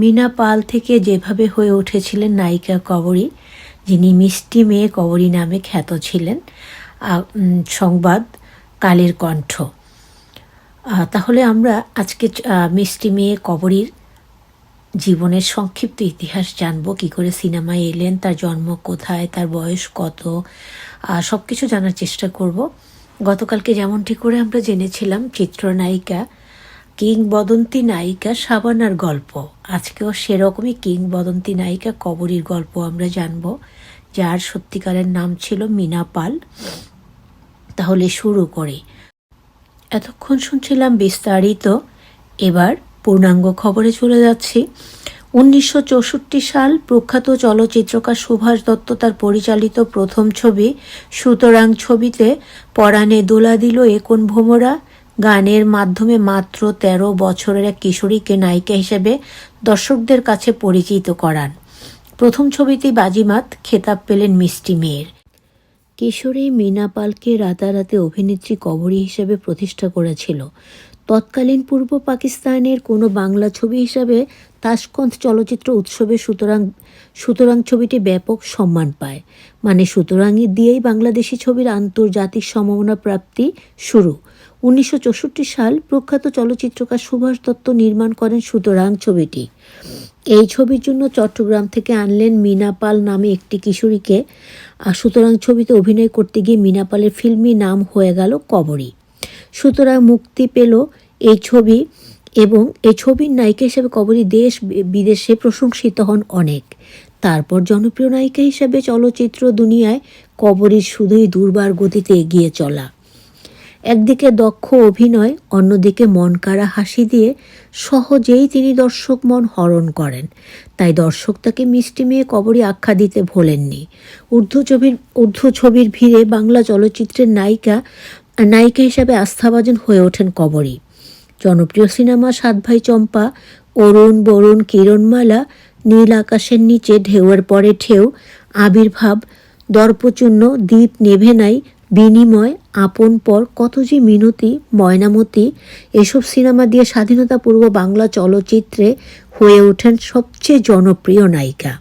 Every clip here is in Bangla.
মিনা পাল থেকে যেভাবে হয়ে উঠেছিলেন নায়িকা কবরী, যিনি মিষ্টি মেয়ে কবরী নামে খ্যাত ছিলেন সংবাদ কালের কণ্ঠ। তাহলে আমরা আজকে মিষ্টি মেয়ে কবরীর জীবনের সংক্ষিপ্ত ইতিহাস জানব, কি করে সিনেমায় এলেন, তার জন্ম কোথায়, তার বয়স কত সব কিছু জানার চেষ্টা করব। গতকালকে যেমনটি করে আমরা জেনেছিলাম, চিত্রনায়িকা কিংবদন্তি নায়িকা সাবানার গল্প। আজকেও সেরকমই কিংবদন্তি নায়িকা কবরীর গল্প আমরা জানব, যার সত্যিকারের নাম ছিল মিনা পাল। তাহলে শুরু করি। এতক্ষণ শুনছিলাম বিস্তারিত। এবার পূর্ণাঙ্গ খবরে চলে যাচ্ছি। উনিশশো চৌষট্টি সাল প্রখ্যাত চলচ্চিত্রকার সুভাষ দত্ত তার পরিচালিত প্রথম ছবি সুতরাং ছবিতে পরাণে দোলা দিল একন ভোমরা? গানের মাধ্যমে মাত্র ১৩ বছরের এক কিশোরীকে নায়িকা হিসেবে দর্শকদের কাছে পরিচিত করান। প্রথম ছবিতেই বাজিমাত, খেতাব পেলেন মিষ্টি মেয়ের। কিশোরী মীনা পালকে রাতারাতি অভিনেত্রী কবরী হিসেবে প্রতিষ্ঠা করেছিল। তৎকালীন পূর্ব পাকিস্তানের কোনো বাংলা ছবি হিসাবে তাশকন্দ চলচ্চিত্র উৎসবে সুতরাং সুতরাং ছবিটি ব্যাপক সম্মান পায়। মানে সুতরাংই দিয়েই বাংলাদেশি ছবির আন্তর্জাতিক সম্ভাবনা প্রাপ্তি শুরু। উনিশশো চৌষট্টি সাল প্রখ্যাত চলচ্চিত্রকার সুভাষ দত্ত নির্মাণ করেন সুতরাং ছবিটি। এই ছবির জন্য চট্টগ্রাম থেকে আনলেন মিনা পাল নামে একটি কিশোরীকে। আর সুতরাং ছবিতে অভিনয় করতে গিয়ে মিনা পালের ফিল্মি নাম হয়ে গেল কবরী। সুতরাং মুক্তি পেল এই ছবি এবং এই ছবির নায়িকা হিসেবে কবরী দেশ বিদেশে প্রশংসিত হন অনেক। তারপর জনপ্রিয় নায়িকা হিসেবে চলচ্চিত্র দুনিয়ায় কবরীর শুধুই দুর্বার গতিতে এগিয়ে চলা। একদিকে দক্ষ অভিনয়, অন্যদিকে মন কাড়া হাসি দিয়ে সহজেই তিনি দর্শক মন হরণ করেন। তাই দর্শক তাকে মিষ্টি মেয়ে কবরী আখ্যা দিতে ভোলেননি। উর্দু ছবির উর্দু ছবির ভিড়ে বাংলা চলচ্চিত্রের নায়িকা নায়িকা হিসাবে আস্থাভাজন হয়ে ওঠেন কবরী। জনপ্রিয় সিনেমা সাত ভাই চম্পা, অরুণ বরুণ কিরণমালা, নীল আকাশের নিচে ঢেউয়ের পরে ঢেউ, আবির্ভাব, দর্পচূর্ণ, দ্বীপ নেভে নাই, বিনিময় আপন পর কত যে মিনতি, ময়নামতি, এসব সিনেমা দিয়ে স্বাধীনতা পূর্ব বাংলা চলচ্চিত্রে হয়ে ওঠেন সবচেয়ে জনপ্রিয় নায়িকা।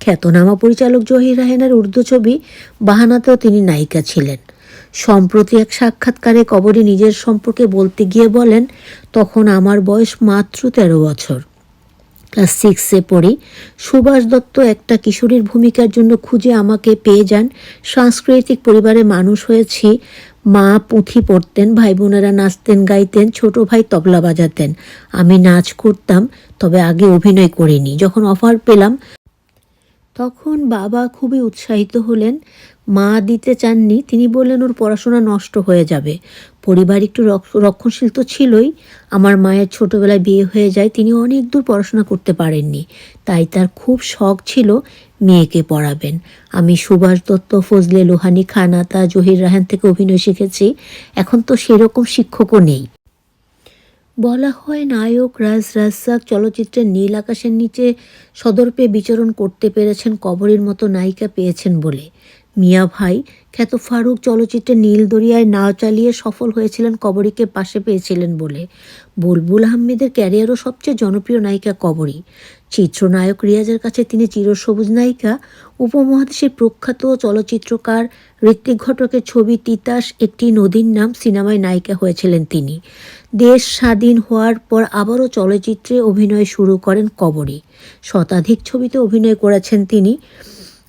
খ্যাতনামা পরিচালক জহির রাহেনার উর্দু ছবি বাহানাতেও তিনি নায়িকা ছিলেন। সম্প্রতি এক সাক্ষাৎকারে কবরী নিজের সম্পর্কে বলতে গিয়ে বলেন, তখন আমার বয়স মাত্র তেরো বছর। ক্লাস সিক্সে পড়ি। সুভাষ দত্ত একটা কিশোরীর ভূমিকার জন্য খুঁজে আমাকে পেয়ে যান। সাংস্কৃতিক পরিবারে মানুষ হয়েছি। মা পুঁথি পড়তেন ভাই বোনেরা নাচতেন, গাইতেন, ছোট ভাই তবলা বাজাতেন। আমি নাচ করতাম, তবে আগে অভিনয় করিনি। যখন অফার পেলাম তখন বাবা খুবই উৎসাহিত হলেন। মা দিতে চাননি, তিনি বললেন, ওর পড়াশোনা নষ্ট হয়ে যাবে। পরিবার একটু রক- রক্ষণশীল তো ছিলই। আমার মায়ের ছোটবেলায় বিয়ে হয়ে যায়, তিনি অনেক দূর পড়াশোনা করতে পারেননি। তাই তার খুব শখ ছিল মেয়েকে পড়াবেন। আমি সুভাষ দত্ত, ফজলে লোহানি, খানাতা, জহির রাহান থেকে অভিনয় শিখেছি। এখন তো সেরকম শিক্ষকও নেই। বলা হয় নায়ক রাজ রাজ্জাক চলচ্চিত্রের নীল আকাশের নিচে সদর্পে বিচরণ করতে পেরেছেন, কবরের মতো নায়িকা পেয়েছেন বলে। মিয়া ভাই খ্যাত ফারুক চলচ্চিত্রে নীল দরিয়ায় নাও চালিয়ে সফল হয়েছিলেন, কবরীকে পাশে পেয়েছিলেন বলে। বুলবুল আহমেদের ক্যারিয়ারও সবচেয়ে জনপ্রিয় নায়িকা কবরী। চিত্রনায়ক রিয়াজের কাছে তিনি চিরসবুজ নায়িকা। উপমহাদেশের প্রখ্যাত চলচ্চিত্রকার, ঋত্বিক ঘটকের ছবি তিতাস একটি নদীর নাম সিনেমায় নায়িকা হয়েছিলেন তিনি। দেশ স্বাধীন হওয়ার পর আবারও চলচ্চিত্রে অভিনয় শুরু করেন কবরে। শতাধিক ছবিতে অভিনয় করেছেন তিনি।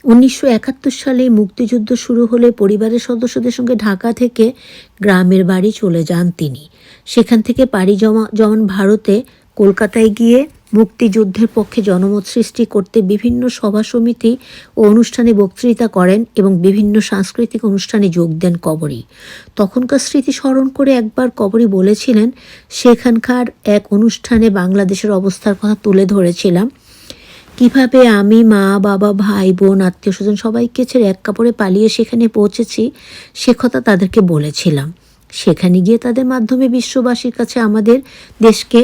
উনিশশো একাত্তর সালে মুক্তিযুদ্ধ শুরু হলে পরিবারের সদস্যদের সঙ্গে ঢাকা থেকে গ্রামের বাড়ি চলে যান তিনি। সেখান থেকে পাড়ি জমা জমান ভারতে, কলকাতায় গিয়ে মুক্তিযুদ্ধের পক্ষে জনমত সৃষ্টি করতে বিভিন্ন সভা সমিতি ও অনুষ্ঠানে বক্তৃতা করেন এবং বিভিন্ন সাংস্কৃতিক অনুষ্ঠানে যোগ দেন কবরী। তখনকার স্মৃতি স্মরণ করে একবার কবরী বলেছিলেন, সেখানকার এক অনুষ্ঠানে বাংলাদেশের অবস্থার কথা তুলে ধরেছিলাম। কীভাবে আমি, মা, বাবা, ভাই, বোন, আত্মীয় স্বজন সবাইকে ছেড়ে এক কাপড়ে পালিয়ে সেখানে পৌঁছেছি, সে কথা তাদেরকে বলেছিলাম। সেখানে গিয়ে তাদের মাধ্যমে বিশ্ববাসীর কাছে আমাদের দেশকে,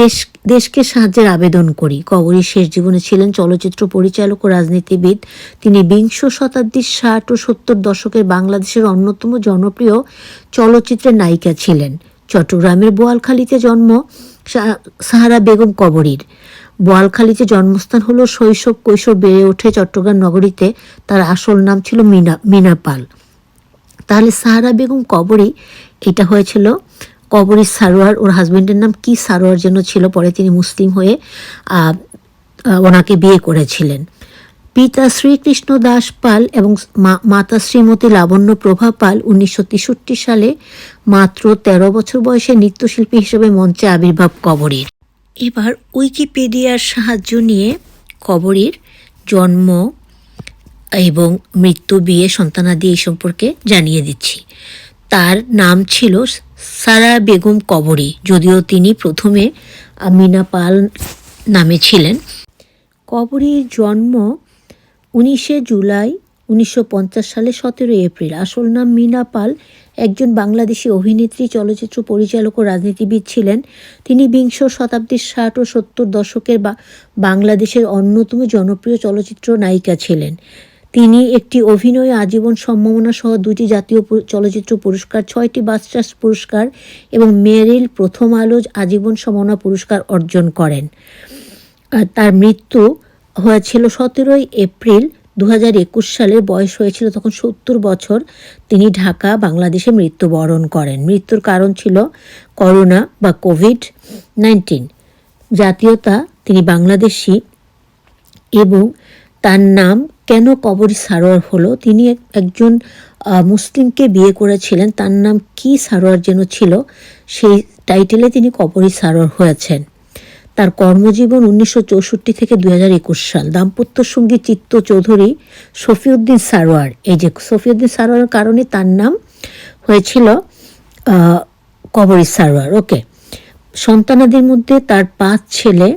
দেশ, দেশকে সাহায্যের আবেদন করি। কবরী শেষ জীবনে ছিলেন চলচ্চিত্র পরিচালক ও রাজনীতিবিদ। তিনি বিংশ শতাব্দীর ষাট ও সত্তর দশকের বাংলাদেশের অন্যতম জনপ্রিয় চলচ্চিত্রের নায়িকা ছিলেন। চট্টগ্রামের বোয়ালখালীতে জন্ম সাহারা বেগম কবরীর। বোয়ালখালীতে জন্মস্থান হলো শৈশব কৈশোর বেড়ে ওঠে চট্টগ্রাম নগরীতে। তার আসল নাম ছিল মিনা মিনা পাল। তাহলে সাহারা বেগম কবরী এটা হয়েছিল, কবরী সারোয়ার, ওর হাজবেন্ডের নাম কি সারোয়ার যেন ছিল, পরে তিনি মুসলিম হয়ে ওনাকে বিয়ে করেছিলেন। পিতা শ্রীকৃষ্ণ দাস পাল এবং মাতা শ্রীমতী লাবণ্য প্রভা পাল উনিশশো তেষট্টি সালে মাত্র ১৩ বছর বয়সে নৃত্যশিল্পী হিসেবে মঞ্চে আবির্ভাব কবরীর। এবার উইকিপিডিয়ার সাহায্য নিয়ে কবরীর জন্ম এবং মৃত্যু, বিয়ে সন্তানাদি এই সম্পর্কে জানিয়ে দিচ্ছি। তার নাম ছিল সারা বেগম কবরী, যদিও তিনি প্রথমে আমিনা পাল নামে ছিলেন। কবরীর জন্ম উনিশে জুলাই উনিশশো পঞ্চাশ সালে সতেরো এপ্রিল। আসল নাম মিনা পাল। একজন বাংলাদেশি অভিনেত্রী, চলচ্চিত্র পরিচালক ও রাজনীতিবিদ ছিলেন। তিনি বিংশ শতাব্দীর ষাট ও সত্তর দশকের বাংলাদেশের অন্যতম জনপ্রিয় চলচ্চিত্র নায়িকা ছিলেন। তিনি একটি অভিনয় আজীবন সম্মাননা সহ দুটি জাতীয় চলচ্চিত্র পুরস্কার, ছয়টি বাচটাস পুরস্কার এবং মেরিল প্রথম আলো আজীবন সম্মাননা পুরস্কার অর্জন করেন। তার মৃত্যু হয়েছিল সতেরোই এপ্রিল দু হাজার একুশ সালের বয়স হয়েছিল তখন সত্তর বছর। তিনি ঢাকা, বাংলাদেশে মৃত্যুবরণ করেন। মৃত্যুর কারণ ছিল করোনা বা কোভিড নাইন্টিন। জাতীয়তা, তিনি বাংলাদেশি এবং তার নাম কেন কবরী সারোয়ার হলো? তিনি একজন মুসলিমকে বিয়ে করেছিলেন, তার নাম কি সারোয়ার যেন ছিল? সেই টাইটেলে তিনি কবরী সারোয়ার হয়েছেন। তার কর্মজীবন উনিশশো চৌষট্টি থেকে দু হাজার একুশ সাল। দাম্পত্য সঙ্গী চিত্ত চৌধুরী শফিউদ্দিন সারোয়ার। এই যে শফিউদ্দিন সারোয়ারের কারণে তার নাম হয়েছিল কবরী সারোয়ার। ওকে। সন্তানাদের মধ্যে তার পাঁচ ছেলে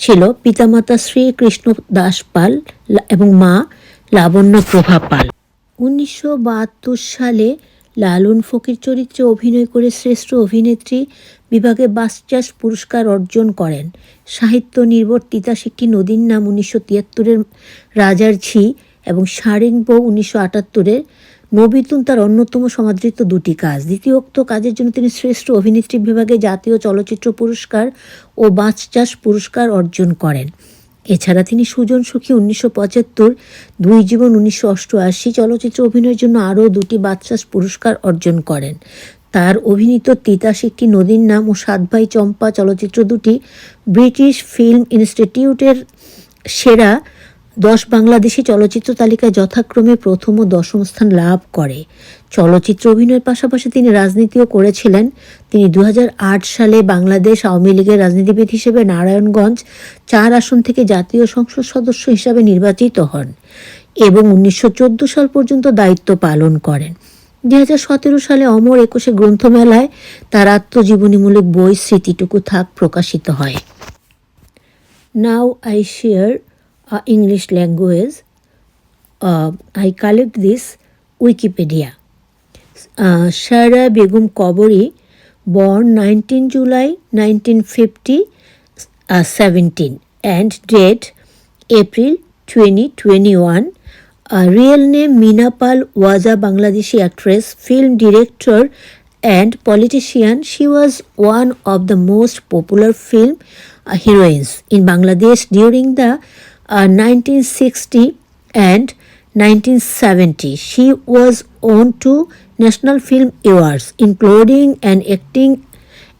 ছিল পিতামাতা শ্রী কৃষ্ণ দাস পাল এবং মা লাবণ্য প্রভা পাল। উনিশশো বাহাত্তর সালে লালন ফকির চরিত্রে অভিনয় করে শ্রেষ্ঠ অভিনেত্রী বিভাগে বাসচাস পুরস্কার অর্জন করেন। সাহিত্য নির্ভর তিতাশিক্ষী নদীর নাম উনিশশো তিয়াত্তরের রাজার ঝি এবং সারেং উনিশশো আটাত্তরের নবিতুন তার অন্যতম সমাদৃত দুটি কাজ। দ্বিতীয়োক্ত কাজের জন্য তিনি শ্রেষ্ঠ অভিনেত্রী বিভাগে জাতীয় চলচ্চিত্র পুরস্কার ও বাঁচচাষ পুরস্কার অর্জন করেন। এছাড়া তিনি সুজন সুখী উনিশশো পঁচাত্তর, দুই জীবন উনিশশো অষ্টআশি চলচ্চিত্র অভিনয়ের জন্য আরও দুটি বাদশাস পুরস্কার অর্জন করেন। তার অভিনীত তিতাশিক্ষী নদীর নাম ও সাত ভাই চম্পা চলচ্চিত্র দুটি ব্রিটিশ ফিল্ম ইনস্টিটিউটের সেরা দশ বাংলাদেশি চলচ্চিত্র তালিকায় যথাক্রমে প্রথম ও দশম স্থান লাভ করে। চলচ্চিত্র অভিনয়ের পাশাপাশি তিনি রাজনীতিও করেছিলেন। তিনি দু হাজার আট সালে বাংলাদেশ আওয়ামী লীগের রাজনীতিবিদ হিসেবে নারায়ণগঞ্জ চার আসন থেকে জাতীয় সংসদ সদস্য হিসাবে নির্বাচিত হন এবং উনিশশো চোদ্দ সাল পর্যন্ত দায়িত্ব পালন করেন। দুই হাজার সতেরো সালে অমর একুশে গ্রন্থমেলায় তার আত্মজীবনীমূলক বই স্মৃতিটুকু থাক প্রকাশিত হয়। Now I share uh, English language. Uh, I collect this Wikipedia. Uh, Shara Begum Kobori, born 19 July 1950, uh, 17, and date April 2021. Uh, real name Minapal was a Bangladeshi actress, film director, and politician. She was one of the most popular film uh, heroines in Bangladesh during the 1960 and 1970. She was on two National Film Awards, including an acting,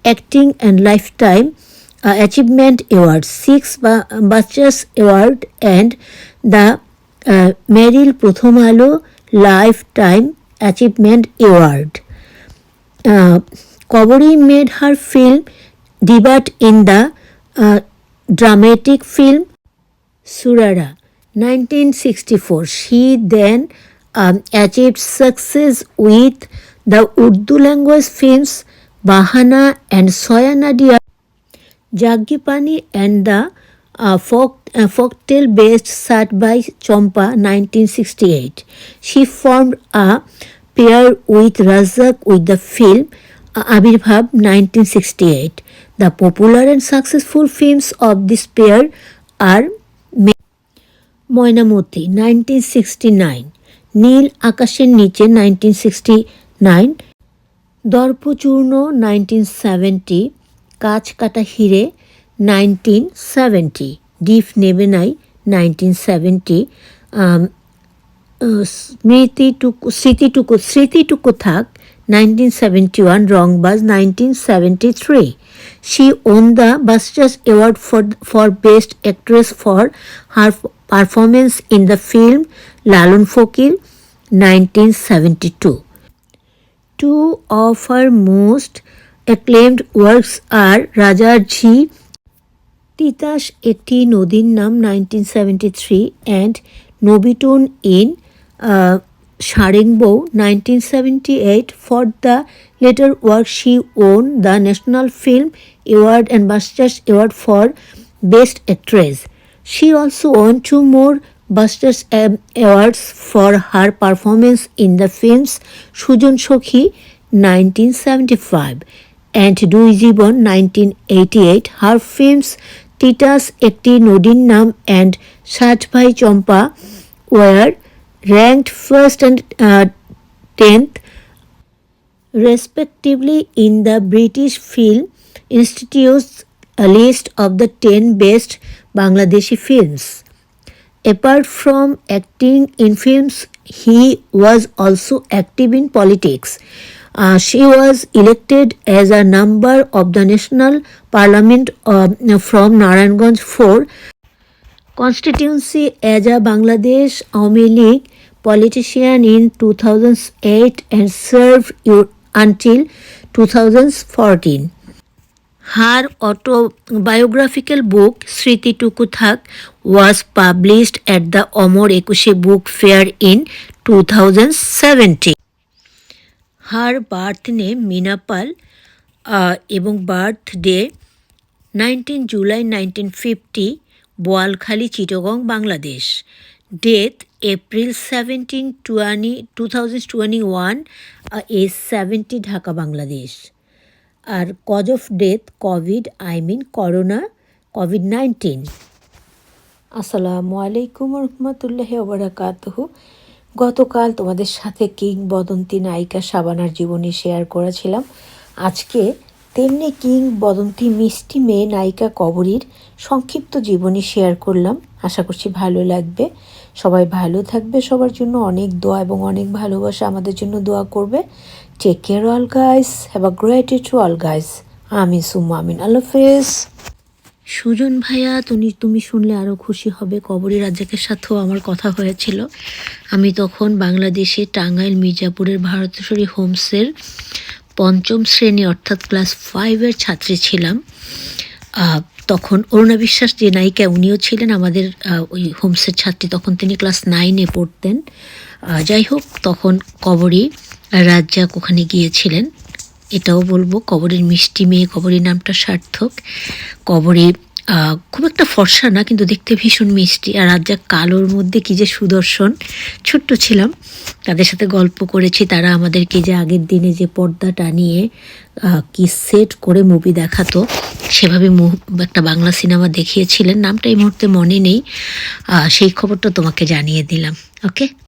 acting and lifetime uh, achievement award, six Ba- Bachas Award, and the uh, Alo Lifetime Achievement Award. Uh, made her film debut in the uh, dramatic film Surara 1964. She then um, achieved success with the Urdu language films Bahana and Soya Nadia Jagipani and the uh, folk, uh, folktale based Sat by Chompa 1968. She formed a pair with Razak with the film uh, Abirbhav 1968. The popular and successful films of this pair are Moynamoti nineteen sixty nine নীল আকাশের নিচে nineteen sixty nine Darpachurna nineteen seventy কাজ কাটা হিরে নাইনটিন সেভেন্টি ডিফ নেবে নাই নাইনটিন সেভেন্টি স্মৃতিটুকু স্মৃতিটুকু স্মৃতিটুকু থাক nineteen seventy one Rongbaz nineteen seventy three she won the bastards award for for best actress for her performance in the film Lalun Fokir 1972. Two of her most acclaimed works are Raja Ji* Titash Eti Nodin Nam 1973 and Nobitun in uh, Sharingbo 1978 for the later work she won the National Film Award and Busters Award for Best Actress. She also won two more Busters Awards for her performance in the films Sujan Shokhi 1975 and Dui Jibon 1988. Her films Titas Ekti Nodin Nam and Shat Bhai Champa were ranked first and uh, 10th respectively in the British Film Institute's list of the 10 best Bangladeshi films. Apart from acting in films, he was also active in politics. Uh, she was elected as a member of the National Parliament uh, from Narayanganj 4 constituency as a Bangladesh Awami League politician in 2008 and served until 2014. Her autobiographical book Sriti Tukuthak was published at the Omor Ekushe Book Fair in 2017. Her birth name Minapal uh, এবং birthday nineteen July nineteen fifty Boalkhali Chittagong Bangladesh death April seventeen twenty two thousand twenty one age seventy Dhaka Bangladesh R cause of death covid I mean corona covid nineteen আসসালামু আলাইকুম রহমতুল্লাহ ওবরাকাতহ গতকাল তোমাদের সাথে কিংবদন্তি নায়িকা সাবানার জীবনী শেয়ার করেছিলাম। আজকে তেমনি কিংবদন্তি মিষ্টি মেয়ে নায়িকা কবরীর সংক্ষিপ্ত জীবনী শেয়ার করলাম। আশা করছি ভালো লাগবে। সবাই ভালো থাকবে, সবার জন্য অনেক দোয়া এবং অনেক ভালোবাসা আমাদের জন্য দোয়া করবে। Take care all guys have a great to all guys আমিন সুম্মা আমিন হাফেজ। সুজন ভাইয়া, তুমি তুমি শুনলে আরও খুশি হবে। কবরী রাজ্জাকের সাথেও আমার কথা হয়েছিল। আমি তখন বাংলাদেশে টাঙ্গাইল, মির্জাপুরের ভারতেশ্বরী হোমসের পঞ্চম শ্রেণি, অর্থাৎ ক্লাস ফাইভের ছাত্রী ছিলাম। তখন অরুণা বিশ্বাস যে নায়িকা, উনিও ছিলেন আমাদের ওই হোমসের ছাত্রী। তখন তিনি ক্লাস নাইনে পড়তেন। যাই হোক, তখন কবরী রাজ্জাক ওখানে গিয়েছিলেন। এটাও বলব, কবরের মিষ্টি মেয়ে, কবরের নামটা সার্থক। কবরে খুব একটা ফর্সা না, কিন্তু দেখতে ভীষণ মিষ্টি। আর যা কালোর মধ্যে কি যে সুদর্শন। ছোট্ট ছিলাম, তাদের সাথে গল্প করেছি, তারা আমাদেরকে যে আগের দিনে যে পর্দা টানিয়ে কি সেট করে মুভি দেখাতো, সেভাবে একটা বাংলা সিনেমা দেখিয়েছিলেন। নামটা এই মুহূর্তে মনে নেই। সেই খবরটা তোমাকে জানিয়ে দিলাম, ওকে?